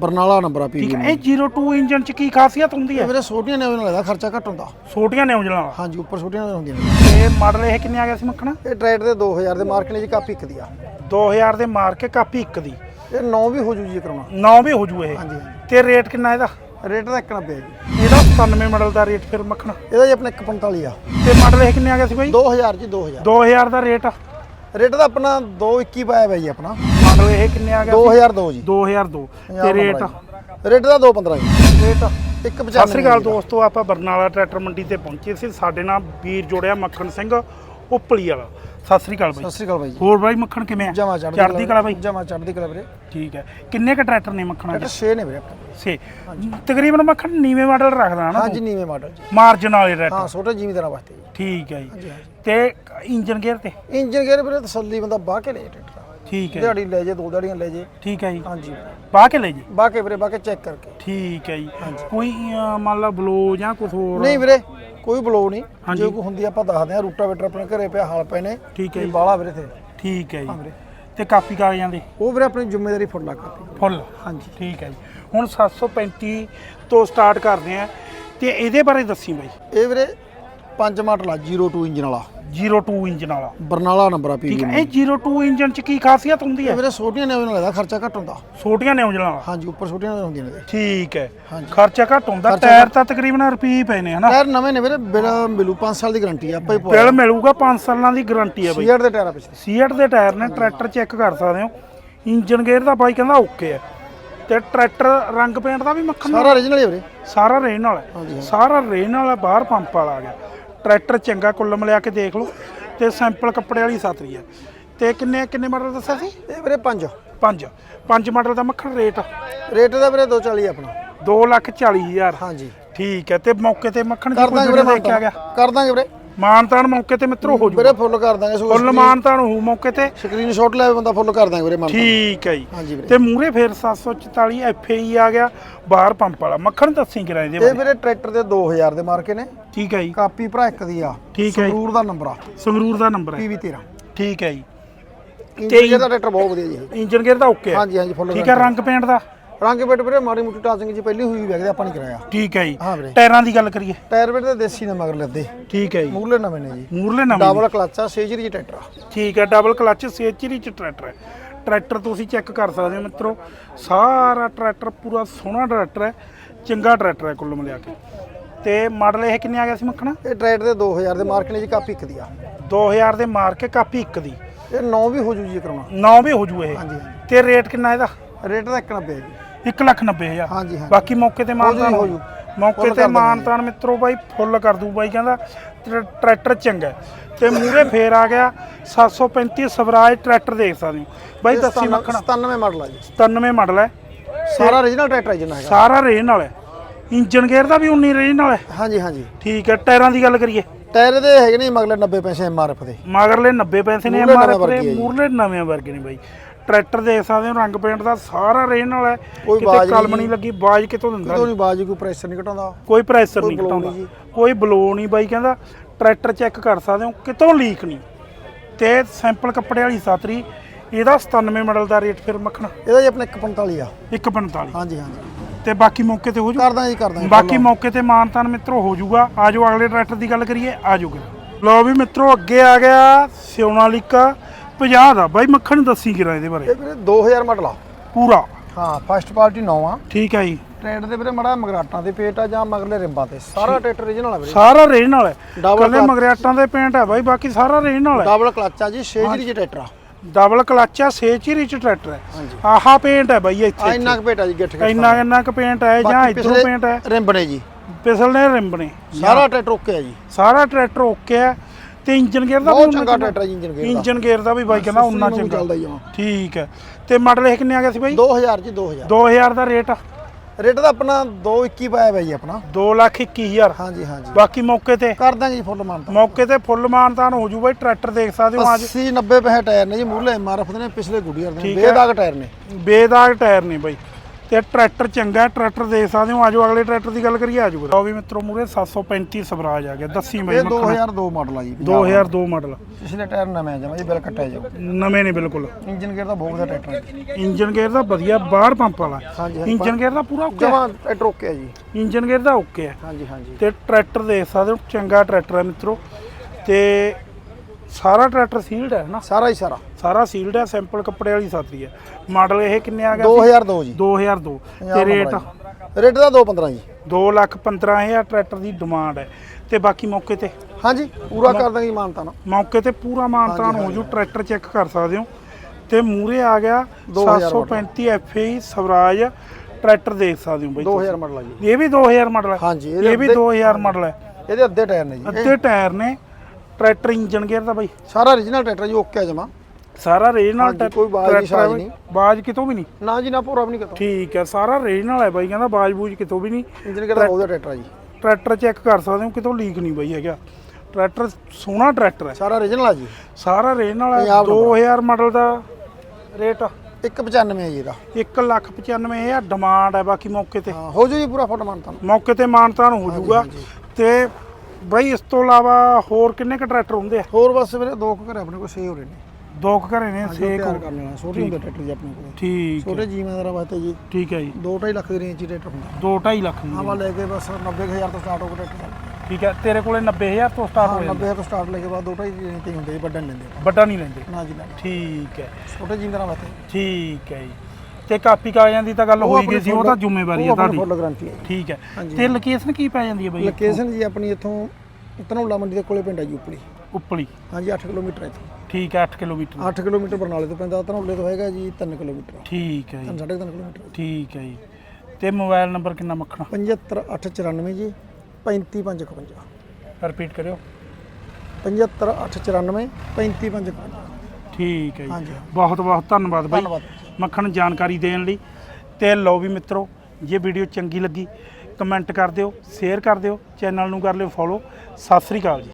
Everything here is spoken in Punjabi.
ਬਰਨਾਲਾ ਨੰਬਰ ਆ ਠੀਕ ਪੀਵੀ ਹੈ ਇਹ 02 ਇੰਜਨ ਚ ਕੀ ਖਾਸੀਅਤ ਹੁੰਦੀ ਹੈ? ਵੀਰੇ ਛੋਟੀਆਂ ਨੇ ਉਹਨਾਂ ਦਾ ਖਰਚਾ ਘੱਟ ਹੁੰਦਾ। ਛੋਟੀਆਂ ਨੇ ਉਂਜਲਾਂ ਵਾਲਾ ਹਾਂਜੀ ਉੱਪਰ ਛੋਟੀਆਂ ਨੇ ਹੁੰਦੀਆਂ ਨੇ। ਤੇ ਮਾਡਲ ਇਹ ਕਿੰਨੇ ਆ ਗਿਆ ਸੀ ਮੱਖਣਾ? ਇਹ ਟਰੈਕਟਰ ਦੇ 2000 ਦੇ ਮਾਰਕ ਨੇ ਜੀ ਕਾਪੀ ਇੱਕ ਦੀ ਆ। 2000 ਦੇ ਮਾਰ ਕੇ ਕਾਪੀ ਇੱਕ ਦੀ। ਇਹ 9 ਵੀ ਹੋ ਜੂ ਜੀ ਕਰਾਉਣਾ। 9 ਵੀ ਹੋ ਜੂ ਇਹ। ਹਾਂਜੀ ਤੇ ਰੇਟ ਕਿੰਨਾ ਇਹਦਾ? ਰੇਟ ਦਾ 190 ਹੈ ਜੀ। ਇਹਦਾ 97 ਮਾਡਲ ਦਾ ਰੇਟ ਫਿਰ ਮੱਖਣਾ। ਇਹਦਾ ਜੀ ਆਪਣਾ 145 ਆ। ਤੇ ਮਾਡਲ ਇਹ ਕਿੰਨੇ ਆ ਗਿਆ ਸੀ ਬਾਈ? 2000 ਜੀ 2000 2000 ਦਾ ਰੇਟ ਰੇਟ ਦਾ ਆਪਣਾ 221 ਪਾਇਆ ਹੋਇਆ ਜੀ ਆਪਣਾ। ਮਾਡਲ ਇਹ ਕਿੰਨੇ ਆ ਗਿਆ ਸੀ? 2002 ਜੀ। 2002 ਤੇ ਰੇਟ? ਰੇਟ ਦਾ 215 ਜੀ। ਰੇਟ? 195 ਸਤਿ ਸ੍ਰੀ ਅਕਾਲ ਦੋਸਤੋ ਆਪਾਂ ਬਰਨਾਲਾ ਟਰੈਕਟਰ ਮੰਡੀ ਤੇ ਪਹੁੰਚੇ ਸੀ। ਸਾਡੇ ਨਾਲ ਵੀਰ ਜੋੜਿਆ ਮੱਖਣ ਸਿੰਘ। ਉਪਲੀ ਵਾਲਾ। ਸਤਿ ਸ੍ਰੀ ਅਕਾਲ ਬਾਈ। ਸਤਿ ਸ੍ਰੀ ਅਕਾਲ ਬਾਈ ਹੋਰ ਬਾਈ ਮੱਖਣ ਕਿਵੇਂ ਆ? ਜਮਾ ਚੜ੍ਹਦੀ ਕਲਾ ਬਾਈ? ਜਮਾ ਚੜ੍ਹਦੀ ਕਲਾ ਵੀਰੇ। ਠੀਕ ਹੈ। ਕਿੰਨੇ ਕ ਟਰੈਕਟਰ ਨੇ ਮੱਖਣਾ ਜੀ 6 ਨੇ ਵੀਰੇ ਆਪਣੇ। ਸੇ ਤਕਰੀਬਨ ਮੱਖਣ ਨੀਵੇਂ ਮਾਡਲ ਰੱਖਦਾ ਹਨਾ ਹਾਂਜੀ ਨੀਵੇਂ ਮਾਡਲ ਜੀ। ਮਾਰਜਨ ਵਾਲੇ ਟਰੈਕਟਰ। ਹਾਂ ਛੋਟੇ ਜ਼ਿਮੀਦਾਰਾਂ ਵਾਸਤੇ ਠੀਕ ਹੈ ਜੀ। ਤੇ ਇੰਜਨ ਗੇਅਰ ਤੇ? ਇੰਜਨ ਗੇਅਰ ਵੀਰੇ ਤਸੱਲੀ ਬੰਦਾ ਬਾਹ ਕੇ ਲੈ ਟਰੈਕਟਰ। ਠੀਕ ਹੈ। ਦਿਹਾੜੀ ਲੈ ਜੇ ਦੋ ਦਿਹਾੜੀਆਂ ਲੈ ਜੇ। ਠੀਕ ਹੈ ਜੀ। ਹਾਂਜੀ। ਬਾਹ ਕੇ ਲੈ ਜੀ? ਬਾਹ ਕੇ ਵੀਰੇ ਬਾਹ ਕੇ ਚੈੱਕ ਕਰਕੇ। ਠੀਕ ਹੈ ਜੀ। ਕੋਈ ਮੰਨ ਲਾ ਬਲੋ ਜਾਂ ਕੁਝ ਹੋਰ? ਨਹੀਂ ਵੀਰੇ ਕੋਈ ਬਲੋ ਨਹੀਂ। ਜੇ ਕੋਈ ਹੁੰਦੀ ਆ ਆਪਾਂ ਦੱਸਦੇ ਆ ਰੂਟਾਵੇਟਰ ਆਪਣੇ ਘਰੇ ਪਿਆ ਹਾਲ ਪਏ ਨੇ। ਠੀਕ ਹੈ ਜੀ। ਬਾਲਾ ਵੀਰੇ ਤੇ ਠੀਕ ਹੈ ਜੀ। ਤੇ ਕਾਪੀ ਕਾਗਜ਼ਾਂ ਦੇ? ਉਹ ਵੀਰੇ ਆਪਣੀ ਜ਼ਿੰਮੇਵਾਰੀ ਫੁੱਲ ਲਾ ਕਰਤੀ ਫੁੱਲ। ਹਾਂਜੀ। ਠੀਕ ਹੈ ਜੀ। ਹੁਣ 735 ਤੋਂ ਸਟਾਰਟ ਕਰਦੇ ਆ ਤੇ ਇਹਦੇ ਬਾਰੇ ਦੱਸੀ ਬਾਈ। ਇਹ ਵੀਰੇ ਪੰਜ ਮਾਡਲ ਆ 02 ਇੰਜਨ ਵਾਲਾ। 02 ਇੰਜਨ ਵਾਲਾ। ਬਰਨਾਲਾ ਨੰਬਰ ਆ ਠੀਕ ਪੀਵੀ ਹੈ ਇਹ 02 ਇੰਜਨ ਚ ਕੀ ਖਾਸੀਅਤ ਹੁੰਦੀ ਹੈ? ਵੀਰੇ ਛੋਟੀਆਂ ਨੇ ਉਹਨਾਂ ਦਾ ਖਰਚਾ ਘੱਟ ਹੁੰਦਾ। ਛੋਟੀਆਂ ਨੇ ਉਂਜਲਾਂ ਵਾਲਾ? ਹਾਂਜੀ ਉੱਪਰ ਛੋਟੀਆਂ ਨੇ ਹੁੰਦੀਆਂ ਨੇ ਠੀਕ ਹੈ। ਹਾਂਜੀ। ਖਰਚਾ ਘੱਟ ਹੁੰਦਾ ਖਰਚਾ ਟਾਇਰ ਤਾਂ ਤਕਰੀਬਨ ਰੁਪਏ ਪਏ ਨੇ ਹਨਾ? ਟਾਇਰ ਨਵੇਂ ਨੇ ਵੀਰੇ ਬਿਲ ਮਿਲੂ 5 ਸਾਲ ਦੀ ਗਾਰੰਟੀ ਆ ਆਪਾਂ ਹੀ ਬਿੱਲ ਮਿਲੂਗਾ 5 ਸਾਲਾਂ ਦੀ ਗਾਰੰਟੀ ਹੈ ਬਾਈ। ਸੀਆਰ ਦੇ ਟਾਇਰ ਆ ਪਿਛਲੇ ਸੀਟ ਦੇ ਟਾਇਰ ਨੇ ਟਰੈਕਟਰ ਚੈੱਕ ਕਰ ਸਕਦੇ ਹੋ। ਇੰਜਨ ਗੇਅਰ ਦਾ ਬਾਈ ਕਹਿੰਦਾ ਓਕੇ ਹੈ ਤੇ ਟਰੈਕਟਰ ਰੰਗ ਪੇਂਟ ਦਾ ਵੀ ਮੱਖਣ ਸਾਰਾ origignal ਹੀ ਆ ਵੀਰੇ। ਸਾਰਾ ਰੇਨ ਵਾਲਾ ਹੈ। ਹਾਂਜੀ। ਸਾਰਾ ਰੇਨ ਵਾਲਾ ਬਾਹਰ ਪੰਪ ਵਾਲਾ ਆ ਗਿਆ। ਟਰੈਕਟਰ ਚੰਗਾ ਕੁੱਲ ਮਿਲਿਆ ਕੇ ਦੇਖ ਲਓ ਤੇ ਸੈਂਪਲ ਕੱਪੜੇ ਵਾਲੀ ਸਾਤਰੀ ਹੈ। ਤੇ ਕਿੰਨੇ ਕਿੰਨੇ ਮਾਡਲ ਦੱਸਿਆ ਸੀ? ਇਹ ਵੀਰੇ ਪੰਜ। ਪੰਜ। ਪੰਜ ਮਾਡਲ ਦਾ ਮੱਖਣ ਰੇਟ? ਰੇਟ ਦਾ ਵੀਰੇ 240 ਆਪਣਾ। 2 ਲੱਖ 40 ਹਜ਼ਾਰ। ਹਾਂਜੀ। ਠੀਕ ਹੈ ਤੇ ਮੌਕੇ ਤੇ ਮੱਖਣ ਦੀ ਕੋਈ ਦਾਂਗੇ ਵੀਰੇ ਵੀਡੀਓ ਦੇਖ ਕੇ ਆ ਗਿਆ? ਕਰ ਦਾਂਗੇ ਵੀਰੇ। ਮਾਨਤਾਨ ਮੌਕੇ ਤੇ ਮਿੱਤਰੋ ਹੋ ਜੂ ਵੀਰੇ ਫੁੱਲ ਕਰ ਦਾਂਗੇ ਫੁੱਲ ਮਾਨਤਾਨ ਹੋ ਮੌਕੇ ਤੇ। ਸਕਰੀਨਸ਼ਾਟ ਲੈ ਬੰਦਾ ਫੁੱਲ ਕਰ ਦਾਂਗੇ ਵੀਰੇ ਮਨ ਠੀਕ ਹੈ ਜੀ। ਤੇ ਮੂਰੇ ਫੇਰ 744 ਐਫਏਈ ਆ ਗਿਆ ਬਾਹਰ ਪੰਪ ਵਾਲਾ। ਮੱਖਣ ਦੱਸੀ ਕਿਰਾਏ ਦੇ ਇਹ ਵੀਰੇ ਟਰੈਕਟਰ ਦੇ 2000 ਦੇ ਮਾਰਕੇ ਨੇ। ਠੀਕ ਹੈ ਜੀ। ਕਾਪੀ ਭਰਾ ਇੱਕ ਦੀ ਆ। ਠੀਕ ਹੈ। ਸੰਗਰੂਰ ਦਾ ਨੰਬਰ ਆ। ਸੰਗਰੂਰ ਦਾ ਨੰਬਰ ਹੈ। ਪੀਵੀ 13 ਠੀਕ ਹੈ ਜੀ। ਇੰਜਨ ਦਾ ਟਰੈਕਟਰ ਬਹੁਤ ਵਧੀਆ ਜੀ। ਇੰਜਨ ਗੇਅਰ ਦਾ ਓਕੇ ਹਾਂਜੀ ਹਾਂਜੀ ਫੁੱਲ ਠੀਕ ਹੈ ਰੰਗ ਪੇਂਟ ਦਾ। ਰੰਗ ਪੇਟ ਵੀਰੇ ਮਾੜੀ ਮੋਟੀ ਟਾਚਿੰਗ ਜੀ ਪਹਿਲੀ ਹੋਈ ਵਗਦੇ ਆਪਾਂ ਨਹੀਂ ਕਰਾਇਆ। ਠੀਕ ਹੈ ਜੀ। ਹਾਂ ਵੀਰੇ। ਟਾਇਰਾਂ ਦੀ ਗੱਲ ਕਰੀਏ। ਟਾਇਰ ਵੀਰੇ ਤਾਂ ਦੇਸੀ ਨੇ ਮਗਰ ਲੱਦੇ। ਠੀਕ ਹੈ ਜੀ। ਮੂਰਲੇ ਨਵੇਂ ਨੇ ਜੀ। ਮੂਰਲੇ ਨਵੇਂ ਡਬਲ ਕਲਚ ਆ ਸੇਜਰੀ ਟਰੈਕਟਰ ਆ। ਠੀਕ ਹੈ ਡਬਲ ਕਲਚ ਸੇਚਰੀ ਚ ਟਰੈਕਟਰ ਹੈ। ਟਰੈਕਟਰ ਤੁਸੀਂ ਚੈੱਕ ਕਰ ਸਕਦੇ ਹੋ ਮਿੱਤਰੋ ਸਾਰਾ ਟਰੈਕਟਰ ਪੂਰਾ ਸੋਹਣਾ ਟਰੈਕਟਰ ਹੈ ਚੰਗਾ ਟਰੈਕਟਰ ਹੈ ਕੁੱਲ ਮਿਲਾ ਕੇ। ਤੇ ਮਾਡਲ ਇਹ ਕਿੰਨੇ ਆ ਗਿਆ ਸੀ ਮੱਖਣਾ? ਇਹ ਟਰੈਕਟਰ ਦੇ 2000 ਦੇ ਮਾਰਕ ਨੇ ਜੀ ਕਾਪੀ ਇੱਕ ਦੀ ਆ। 2000 ਦੇ ਮਾਰ ਕੇ ਕਾਪੀ ਇੱਕ ਦੀ। ਇਹ 9 ਵੀ ਹੋ ਜੂ ਜੀ ਕਰਾਉਣਾ। 9 ਵੀ ਹੋ ਜੂ ਇਹ। ਹਾਂਜੀ ਤੇ ਰੇਟ ਕਿੰਨਾ ਇਹਦਾ? ਰੇਟ ਦਾ 190 ਹੈ ਜੀ। 1 ਲੱਖ 90 ਹਜ਼ਾਰ ਹਾਂਜੀ ਹਾਂਜੀ ਬਾਕੀ ਮੌਕੇ ਤੇ ਮਾਨਤਾਨ ਹੋ ਹੋ ਜੂ। ਮੌਕੇ ਤੇ। ਮਾਨਤਾਨ ਮਿੱਤਰੋ ਬਾਈ ਫੁੱਲ ਕਰ ਦੂ ਬਾਈ ਕਹਿੰਦਾ ਟਰ- ਟਰੈਕਟਰ ਚੰਗਾ ਹੈ। ਤੇ ਮੂਰੇ ਫੇਰ ਆ ਗਿਆ 735 ਸਵਰਾਜ ਟਰੈਕਟਰ ਦੇਖ ਸਕਦੇ ਹੋ ਬਾਈ ਦੱਸੀ ਮੱਖਣਾ 97 ਮਾਡਲ ਜੀ 97 ਮਾਡਲ ਹੈ ਸਾਰਾ origignal ਟਰੈਕਟਰ ਜਿੰਨਾ ਹੈਗਾ ਸਾਰਾ ਰੇਨ ਵਾਲਾ ਹੈ। ਇੰਜਨ ਗੇਅਰ ਦਾ ਵੀ 19 ਰੇਨ ਵਾਲਾ ਹੈ। ਹਾਂਜੀ ਹਾਂਜੀ ਠੀਕ ਹੈ ਟਾਇਰਾਂ ਦੀ ਗੱਲ ਕਰੀਏ ਟਾਇਰ ਦੇ ਹੈਗੇ ਨੇ ਮਗਲੇ 90 ਪੈਸੇ ਐਮਆਰਐਫ ਦੇ ਮਗਰਲੇ 90 ਪੈਸੇ ਨੇ ਐਮਆਰਐਫ ਦੇ। ਮੂਰਲੇ ਨਵੇਂ ਵਰਗੇ ਨੇ ਬਾਈ ਟਰੈਕਟਰ ਦੇਖ ਸਕਦੇ ਹੋ ਰੰਗ ਪੇਂਟ ਦਾ ਸਾਰਾ ਰੇਨ ਵਾਲਾ ਹੈ। ਕੋਈ ਬਾਜ਼ ਕਲਮ ਨਹੀਂ ਲੱਗੀ ਬਾਜ ਕਿਤੋਂ ਦਿੰਦਾ? ਕਿਤੋਂ ਨਹੀਂ ਬਾਜੀ ਕੋਈ ਪ੍ਰੈਸ਼ਰ ਨਹੀਂ ਘਟਾਉਂਦਾ? ਕੋਈ ਪ੍ਰੈਸ਼ਰ ਨਹੀਂ ਘਟਾਉਂਦਾ। ਕੋਈ ਬਲੋ ਨਹੀਂ ਬਾਈ ਕਹਿੰਦਾ ਟਰੈਕਟਰ ਚੈੱਕ ਕਰ ਸਕਦੇ ਹੋ ਕਿਤੋਂ ਲੀਕ ਨਹੀਂ। ਤੇ ਸੈਂਪਲ ਕੱਪੜੇ ਵਾਲੀ ਸਾਤਰੀ ਇਹਦਾ 97 ਮਾਡਲ ਦਾ ਰੇਟ ਫਿਰ ਮੱਖਣਾ। ਇਹਦਾ ਜੀ ਆਪਣਾ 145 ਆ। 145 ਹਾਂਜੀ ਹਾਂਜੀ। ਤੇ ਬਾਕੀ ਮੌਕੇ ਤੇ ਹੋ ਜੂ ਕਰ ਦਾਂਗੇ ਜੀ ਕਰ ਦਾਂਗੇ ਬਾਕੀ ਮੌਕੇ ਤੇ ਮਾਨਤਾਨ ਮਿੱਤਰੋ ਹੋ ਜਾਊਗਾ। ਆਜੋ ਅਗਲੇ ਟਰੈਕਟਰ ਦੀ ਗੱਲ ਕਰੀਏ ਆ ਜਾਊਗਾ। ਲਓ ਵੀ ਮਿੱਤਰੋ ਅੱਗੇ ਆ ਗਿਆ ਸਿਓਨਾਲਿਕਾ 50 ਦਾ ਬਾਈ ਮੱਖਣ ਦੱਸੀ ਕਿਰਾ ਇਹਦੇ ਬਾਰੇ? ਇਹ ਵੀਰੇ 2000 ਮਾਡਲ ਆ ਪੂਰਾ? ਹਾਂ ਫਸਟ ਪਾਰਟੀ 9 ਆ। ਠੀਕ ਹੈ ਜੀ। ਟਰੈਕਟਰ ਦੇ ਵੀਰੇ ਮੜਾ ਮਗਰਾਟਾਂ ਦੇ ਪੇਟ ਆ ਜਾਂ ਮਗਰਲੇ ਰਿੰਬਾਂ ਤੇ। ਸਾਰਾ ਟਰੈਕਟਰ origignal ਆ ਵੀਰੇ। ਸਾਰਾ ਰੇਨ ਵਾਲਾ ਹੈ Double ਕੱਲੇ clutch। ਮਗਰਿਆਟਾਂ ਦੇ ਪੇਂਟ ਹੈ ਬਾਈ ਬਾਕੀ ਸਾਰਾ ਵਾਲਾ ਹੈ ਡਬਲ ਕਲਚ ਆ ਜੀ ਸੇਜਰੀ ਜੀ ਟਰੈਕਟਰ ਆ। ਡਬਲ ਕਲਚ ਆ ਸੇਚੀ ਰਿਚ ਟਰੈਕਟਰ ਹੈ ਹਾਂਜੀ। ਆਹਾ ਪੇਂਟ ਹੈ ਬਾਈ ਆ ਇੱਥੇ ਇੰਨਾ ਕੁ ਪੇਟ ਆ ਜੀ ਗਿੱਠ ਗਿੱਠ ਇੰਨਾ ਇੰਨਾ ਕੁ ਪੇਂਟ ਹੈ ਜਾਂ ਬਾਕੀ ਇਧਰੋਂ ਪਿਛਲੇ ਪੇਂਟ ਹੈ ਰਿੰਬ ਨੇ ਜੀ। ਪਿਛਲ ਨੇ ਰਿੰਬ ਨੇ। ਸਾਰਾ ਟਰੈਕਟਰ ਓਕੇ ਆ ਜੀ। ਸਾਰਾ ਟਰੈਕਟਰ ਓਕੇ ਹੈ ਤੇ ਇੰਜਨ ਗੇਅਰ ਦਾ ਬਹੁਤ ਚੰਗਾ ਟਰੈਕਟਰ ਜੀ ਇੰਜਨ ਗੇਅਰ ਦਾ। ਇੰਜਨ ਗੇਅਰ ਦਾ ਵੀ ਬਾਈ ਕਹਿੰਦਾ ਉਨਾ ਚੰਗਾ। ਚੱਲਦਾ ਹੀ ਆ। ਠੀਕ ਹੈ। ਤੇ ਮਾਡਲ ਇਹ ਕਿੰਨੇ ਆ ਗਿਆ ਸੀ ਬਾਈ? 2000 ਜੀ 2000 2000 ਦਾ ਰੇਟ ਰੇਟ ਦਾ ਆਪਣਾ 221 ਪਾਇਆ ਹੋਇਆ ਜੀ ਆਪਣਾ। 2 ਲੱਖ 21000 ਹਾਂਜੀ ਹਾਂਜੀ। ਬਾਕੀ ਮੌਕੇ ਤੇ ਕਰ ਦਾਂਗੇ ਜੀ ਫੁੱਲ ਮਾਨਤਾ ਮੌਕੇ ਤੇ ਫੁੱਲ ਮਾਨਤਾਨ ਹੋ ਜੂ ਬਾਈ ਟਰੈਕਟਰ ਦੇਖ ਸਕਦੇ ਹੋ ਅੱਜ। 80 90 ਪੈਸੇ ਟਾਇਰ ਨੇ ਜੀ ਮੂਰਲੇ ਐਮਆਰਐਫ ਦੇ ਨੇ ਪਿਛਲੇ ਗੁੱਡੀਅਰ ਦੇ। ਬੇਦਾਗ ਟਾਇਰ ਨੇ। ਬੇਦਾਗ ਟਾਇਰ ਨੇ ਬਾਈ। ਤੇ ਟਰੈਕਟਰ ਚੰਗਾ ਟਰੈਕਟਰ ਦੇਖ ਸਕਦੇ ਹੋ। ਆਜੋ ਅਗਲੇ ਟਰੈਕਟਰ ਦੀ ਗੱਲ ਕਰੀਏ ਆਜੋ। ਲਓ ਵੀ ਮਿੱਤਰੋ ਮੂਰੇ 735 ਸਵਰਾਜ ਆ ਗਿਆ ਦੱਸੀ ਬਾਈ ਇਹ ਮੱਖਣ 2002 ਮਾਡਲ ਆ ਜੀ 2002 ਮਾਡਲ। ਪਿਛਲੇ ਟਾਇਰ ਨਵੇਂ ਆ ਜਮਾ ਜੀ ਬਿਲ ਕੱਟਿਆ ਜਾਓ ਨਵੇਂ ਨੇ ਬਿਲਕੁਲ। ਇੰਜਨ ਗੇਅਰ ਦਾ ਭੋਗ ਦਾ ਟਰੈਕਟਰ। ਇੰਜਨ ਗੇਅਰ ਦਾ ਵਧੀਆ ਬਾਹਰ ਪੰਪ ਵਾਲਾ। ਇੰਜਨ ਗੇਅਰ ਦਾ ਪੂਰਾ ਓਕੇ ਜਮਾ ਟਰੈਕਟਰ ਓਕੇ ਆ ਜੀ। ਇੰਜਨ ਗੇਅਰ ਦਾ ਓਕੇ ਹੈ ਹਾਂਜੀ ਹਾਂਜੀ। ਤੇ ਟਰੈਕਟਰ ਦੇਖ ਸਕਦੇ ਹੋ ਚੰਗਾ ਟਰੈਕਟਰ ਹੈ ਮਿੱਤਰੋ। ਤੇ ਸਾਰਾ ਟਰੈਕਟਰ ਸੀਲਡ ਹੈ ਨਾ? ਸਾਰਾ ਹੀ ਸਾਰਾ। ਸਾਰਾ ਸੀਲਡ ਹੈ ਸਿੰਪਲ ਕੱਪੜੇ ਵਾਲੀ ਸਾਥੀ ਹੈ ਮਾਡਲ ਇਹ ਕਿੰਨੇ ਆ ਗਿਆ 2002 ਜੀ। 2002 ਤੇ ਰੇਟ ਰੇਟ ਦਾ 215 ਜੀ। 2 ਲੱਖ 15000 ਟਰੈਕਟਰ ਦੀ ਡਿਮਾਂਡ ਹੈ। ਤੇ ਬਾਕੀ ਮੌਕੇ ਤੇ? ਹਾਂਜੀ ਪੂਰਾ ਕਰ ਦਾਂਗੇ ਮਾਨਤਾ ਨਾ ਮੌਕੇ ਤੇ ਪੂਰਾ ਮਾਨਤਾਨ ਹੋ ਜੂ ਟਰੈਕਟਰ ਚੈੱਕ ਕਰ ਸਕਦੇ ਹੋ। ਤੇ ਮੂਰੇ ਆ ਗਿਆ 2000 735 FAE ਸਵਰਾਜ ਟਰੈਕਟਰ ਦੇਖ ਸਕਦੇ ਹੋ ਬਈ 2000 ਮਾਡਲ ਆ ਜੀ। ਇਹ ਵੀ 2000 ਮਾਡਲ ਹੈ? ਹਾਂਜੀ, ਇਹ ਵੀ 2000 ਮਾਡਲ ਹੈ। ਇਹਦੇ ਅੱਧੇ ਟਾਇਰ ਨੇ ਜੀ ਅੱਧੇ ਟਾਇਰ ਨੇ। ਟਰੈਕਟਰ ਇੰਜਨ ਗੇਅਰ ਦਾ ਬਾਈ। ਸਾਰਾ origignal ਟਰੈਕਟਰ ਜੀ ਓਕੇ ਆ ਜਮਾ। ਸਾਰਾ ਰੇਜ ਨਾਲ ਹਾਂਜੀ, ਕੋਈ ਬਾਜ਼ ਨਹੀਂ, ਸਾਜ਼ ਨਹੀਂ। ਬਾਜ ਕਿਤੋਂ ਵੀ ਨਹੀਂ। ਨਾ ਜੀ ਨਾ ਪੂਰਾ ਵੀ ਨਹੀਂ ਕਰਤਾ ਠੀਕ ਹੈ ਸਾਰਾ ਰੇਜ ਨਾਲ ਹੈ ਬਾਈ ਕਹਿੰਦਾ ਬਾਜ ਬੂਜ ਕਿਤੋਂ ਵੀ ਨਹੀਂ। ਇੰਜਨ ਦਾ ਉਹਦਾ ਟਰੈਕਟਰ ਆ ਜੀ। ਟਰੈਕਟਰ ਚੈੱਕ ਕਰ ਸਕਦੇ ਹੋ ਕਿਤੋਂ ਲੀਕ ਨਹੀਂ ਬਾਈ ਹੈਗਾ। ਟਰੈਕਟਰ ਸੋਹਣਾ ਟਰੈਕਟਰ ਹੈ। ਸਾਰਾ origignal ਆ ਜੀ। ਸਾਰਾ ਰੇਜ ਨਾਲ ਹੈ ਪੰਜਾਬ 2000 ਮਾਡਲ ਦਾ ਰੇਟ। 195 ਹੈ ਜੀ ਇਹਦਾ। 1 ਲੱਖ 95000 ਡਿਮਾਂਡ ਹੈ ਬਾਕੀ ਮੌਕੇ ਤੇ। ਹਾਂ ਹੋ ਜੂ ਜੀ ਪੂਰਾ ਫੁੱਟ ਮਾਨਤਾ ਮੌਕੇ ਤੇ ਮਾਨਤਾਨ ਹੋ ਜਾਊਗਾ। ਤੇ ਬਾਈ ਇਸ ਤੋਂ ਇਲਾਵਾ ਹੋਰ ਕਿੰਨੇ ਕ ਟਰੈਕਟਰ ਹੁੰਦੇ ਆ? ਹੋਰ ਬਸ ਵੀਰੇ ਦੋ ਕੁ ਘਰੇ ਆਪਣੇ ਕੋਲ ਸੇ ਹੋ ਰਹੇ ਨੇ। ਦੋ ਕੁ ਘਰੇ ਨੇ ਛੇ 6 ਤਿਆਰ ਕਰ ਲੈਣਾ ਛੋਟੇ ਹੁੰਦੇ ਟਰੈਕਟਰ ਜੀ ਆਪਣੇ ਕੋਲ। ਠੀਕ ਛੋਟੇ ਜੀਵਨਦਾਰਾਂ ਵਾਸਤੇ ਜੀ। ਠੀਕ ਹੈ ਜੀ। 2.5 ਲੱਖ ਦੀ ਰੇਂਜ ਚ ਟਰੈਕਟਰ ਹੁੰਦਾ। 2.5 ਲੱਖ ਦੀ ਆਵਾ ਲੈ ਕੇ ਬਸ 90000 ਤੋਂ ਸਟਾਰਟ ਹੋ ਕੇ ਟਰੈਕਟਰ ਠੀਕ ਹੈ ਤੇਰੇ ਕੋਲੇ 90000 ਤੋਂ ਸਟਾਰਟ ਹੋ ਜਾਂਦਾ। 90000 ਤੋਂ ਸਟਾਰਟ ਲੈ ਕੇ ਬਾਅਦ 2.5 ਦੀ ਰੇਂਜ ਤੇ ਹੁੰਦੇ ਜੀ ਵੱਡਾ ਨਹੀਂ ਲੈਂਦੇ ਵੱਡਾ ਨਹੀਂ ਲੈਂਦੇ। ਨਾ ਜੀ ਨਾ ਠੀਕ ਹੈ। ਛੋਟੇ ਜੀਵਨਦਾਰਾਂ ਵਾਸਤੇ। ਠੀਕ ਹੈ ਜੀ। ਤੇ ਕਾਪੀ ਕਾਗਜ਼ਾਂ ਦੀ ਤਾਂ ਗੱਲ ਹੋਈ ਗਈ ਸੀ ਉਹ ਤਾਂ ਜ਼ਿੰਮੇਵਾਰੀ ਹੈ ਤੁਹਾਡੀ। ਫੁੱਲ ਗਾਰੰਟੀ ਹੈ ਠੀਕ ਹੈ। ਤੇ ਲੋਕੇਸ਼ਨ ਕੀ ਪੈ ਜਾਂਦੀ ਹੈ ਬਈ ਲੋਕੇਸ਼ਨ ਜੀ ਆਪਣੀ ਇੱਥੋਂ ਧਨੌਲਾ ਮੰਡੀ ਦੇ ਕੋਲੇ ਪਿੰਡ ਹੈ ਜੀ ਉਪਲੀ। ਉੱਪਲੀ? ਹਾਂਜੀ 8 ਕਿਲੋਮੀਟਰ ਹੈ ਇੱਥੋਂ। ਠੀਕ ਹੈ 8 ਕਿਲੋਮੀਟਰ। 8 ਕਿਲੋਮੀਟਰ ਬਰਨਾਲੇ ਤੋਂ ਪੈਂਦਾ ਧਨੌਲੇ ਤੋਂ ਹੈਗਾ ਜੀ 3 ਕਿਲੋਮੀਟਰ। ਠੀਕ ਹੈ ਜੀ। 3.5 ਕਿਲੋਮੀਟਰ। ਠੀਕ ਹੈ ਜੀ। ਤੇ ਮੋਬਾਈਲ ਨੰਬਰ ਕਿੰਨਾ ਮੱਖਣਾ? 75894 ਜੀ 35555 ਰਿਪੀਟ ਕਰਿਓ। 75894 35555 ਠੀਕ ਹੈ ਜੀ। ਬਹੁਤ ਬਹੁਤ ਧੰਨਵਾਦ ਬਾਈ। ਮੱਖਣ ਜਾਣਕਾਰੀ ਦੇਣ ਲਈ। ਤੇ ਲਓ ਵੀ ਮਿੱਤਰੋ ਜੇ ਵੀਡੀਓ ਚੰਗੀ ਲੱਗੀ ਕਮੈਂਟ ਕਰ ਦਿਓ ਸ਼ੇਅਰ ਕਰ ਦਿਓ ਚੈਨਲ ਨੂੰ ਕਰ ਲਿਓ ਫੋਲੋ ਸਤਿ ਸ੍ਰੀ ਅਕਾਲ ਜੀ।